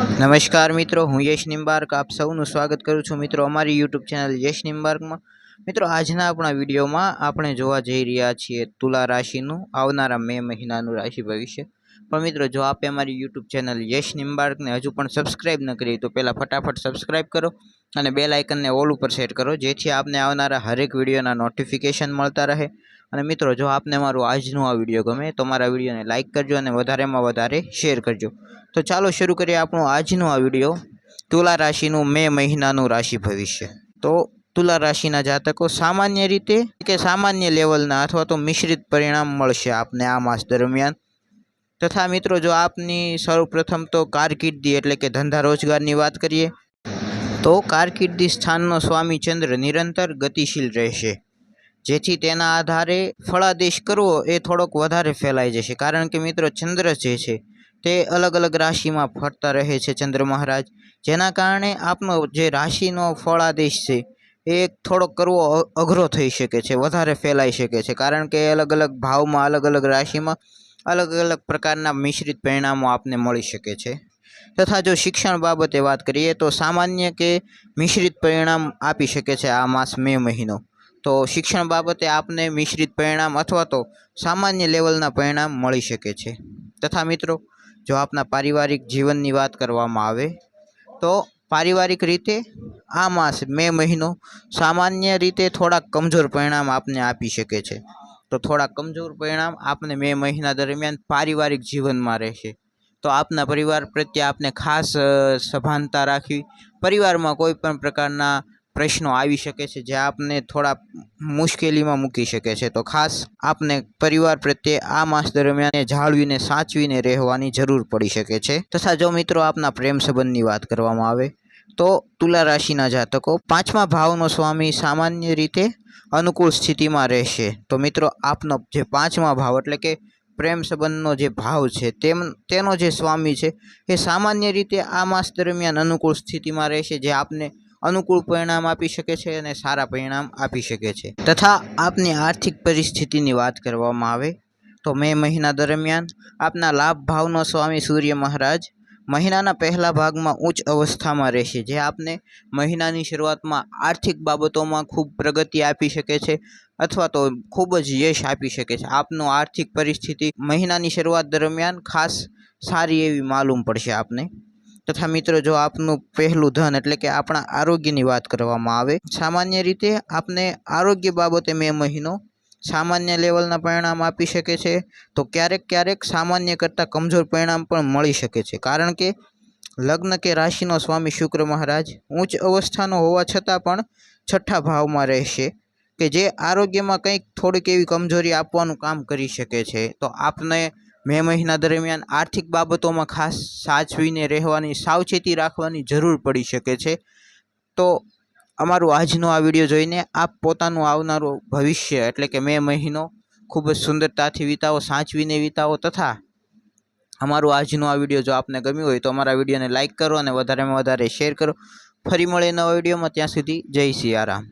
નમસ્કાર મિત્રો, હું યશ નિમ્બાર્ક આપ સૌનું સ્વાગત કરું છું મિત્રો અમારી યુટ્યુબ ચેનલ યશ નિમ્બાર્કમાં મિત્રો, આજના આપણા વિડીયોમાં આપણે જોવા જઈ રહ્યા છીએ તુલા રાશિનું, આવનારા મે મહિનાનું રાશિ ભવિષ્ય. પણ મિત્રો, જો આપે અમારી યુટ્યુબ ચેનલ યશ નિમ્બાર્કને હજુ પણ સબસ્ક્રાઈબ ન કરી તો પહેલાં ફટાફટ સબસ્ક્રાઈબ કરો અને બે લાઇકનને ઓલ ઉપર સેટ કરો, જેથી આપને આવનારા હરેક વિડીયોના નોટિફિકેશન મળતા રહે. અને મિત્રો, જો આપને મારું આજનું આ વીડિયો ગમે, તો મારા વિડીયોને લાઇક કરજો અને વધારેમાં વધારે શેર કરજો. તો ચાલો શરૂ કરીએ આપણું આજનું આ વીડિયો. તુલા રાશિનું મે મહિનાનું રાશિ ભવિષ્ય. તો તુલા રાશિના જાતકો સામાન્ય રીતે કે સામાન્ય લેવલના અથવા તો મિશ્રિત પરિણામ મળશે આપને આ માસ દરમિયાન. તથા મિત્રો, જો આપની સૌપ્રથમ તો કારકિર્દી એટલે કે ધંધા રોજગારની વાત કરીએ, તો કારકિર્દી સ્થાનનો સ્વામી ચંદ્ર નિરંતર ગતિશીલ રહેશે. જેથી તેના આધારે ફળાદેશ કરવો એ થોડોક વધારે ફેલાઈ જશે. કારણ કે મિત્રો, ચંદ્ર જે છે, તે અલગ અલગ રાશિમાં ફરતા રહે છે ચંદ્ર મહારાજ. જેના કારણે આપનો જે રાશિનો ફળાદેશ છે, એ થોડોક કરવો અઘરો થઈ શકે છે, વધારે ફેલાઈ શકે છે. કારણ કે અલગ અલગ ભાવમાં અલગ અલગ રાશિમાં અલગ અલગ પ્રકારના મિશ્રિત પરિણામો આપને મળી શકે છે. તથા જો શિક્ષણ બાબતે વાત કરીએ તો સામાન્ય કે મિશ્રિત પરિણામ આપી શકે છે આ માસ મે મહિનો. તો શિક્ષણ બાબતે આપને મિશ્રિત પરિણામ અથવા તો સામાન્ય લેવલના પરિણામ મળી શકે છે. તથા મિત્રો, જો આપના પારિવારિક જીવનની વાત કરવામાં આવે, તો પારિવારિક રીતે આ માસ મે મહિનો સામાન્ય રીતે થોડાક કમજોર પરિણામ આપને આપી શકે છે. તો થોડા કમજોર પરિણામ આપને મે મહિના દરમિયાન પારિવારિક જીવનમાં રહેશે. તો આપના પરિવાર પ્રત્યે આપને ખાસ સભાનતા રાખવી, પરિવારમાં કોઈ પણ પ્રકારના પ્રશ્નો આવી શકે છે જે આપને થોડા મુશ્કેલીમાં મૂકી શકે છે. તો ખાસ આપને પરિવાર પ્રત્યે આ માસ દરમિયાન જાળવીને, સાચવીને રહેવાની જરૂર પડી શકે છે. તથા જો મિત્રો આપના પ્રેમ સંબંધની વાત કરવામાં આવે, તો તુલા રાશિના જાતકો પાંચમા ભાવનો સ્વામી સામાન્ય રીતે અનુકૂળ સ્થિતિમાં રહેશે. તો મિત્રો, આપનો જે પાંચમા ભાવ એટલે કે પ્રેમ સંબંધનો જે ભાવ છે, તેમ, તેનો જે સ્વામી છે, એ સામાન્ય રીતે આ માસ દરમિયાન અનુકૂળ સ્થિતિમાં રહેશે, જે આપને અનુકૂળ પરિણામ આપી શકે છે અને સારા પરિણામ આપી શકે છે. તથા આપની આર્થિક પરિસ્થિતિની વાત કરવામાં આવે તો મે મહિના દરમિયાન આપના લાભ ભાવનો સ્વામી સૂર્ય મહારાજ મહિનાના પહેલા ભાગમાં ઉચ્ચ અવસ્થામાં રહેશે, જે આપને મહિનાની શરૂઆતમાં આર્થિક બાબતોમાં ખૂબ પ્રગતિ આપી શકે છે અથવા તો ખૂબ જ યશ આપી શકે છે. આપનું આર્થિક પરિસ્થિતિ મહિનાની શરૂઆત દરમિયાન ખાસ સારી એવી માલુમ પડશે આપને. તથા મિત્રો, જો આપનું પહેલું ધન એટલે કે આપણા આરોગ્યની વાત કરવામાં આવે, સામાન્ય રીતે આપને આરોગ્ય બાબતે મે મહિનો સામાન્ય લેવલના પરિણામ આપી શકે છે, તો ક્યારેક ક્યારેક સામાન્ય કરતાં કમજોર પરિણામ પણ મળી શકે છે. કારણ કે લગ્ન કે રાશિનો સ્વામી શુક્ર મહારાજ ઉચ્ચ અવસ્થાનો હોવા છતાં પણ છઠ્ઠા ભાવમાં રહેશે કે જે આરોગ્યમાં કંઈક થોડીક એવી કમજોરી આપવાનું કામ કરી શકે છે. તો આપને મે મહિના દરમિયાન આર્થિક બાબતોમાં ખાસ સાચવીને રહેવાની, સાવચેતી રાખવાની જરૂર પડી શકે છે. તો અમારું આજનો આ વીડિયો જોઈને આપ પોતાનું આવનારું ભવિષ્ય, એટલે કે મે મહિનો, ખૂબ જ સુંદરતાથી વિતાવો, સાચવીને વિતાવો તથા અમારું આજનો આ વીડિયો જો આપને ગમ્યું હોય તો અમારા વિડીયોને લાઇક કરો અને વધારેમાં વધારે શેર કરો. ફરી મળે નવા વિડીયોમાં, ત્યાં સુધી જય સિયારામ.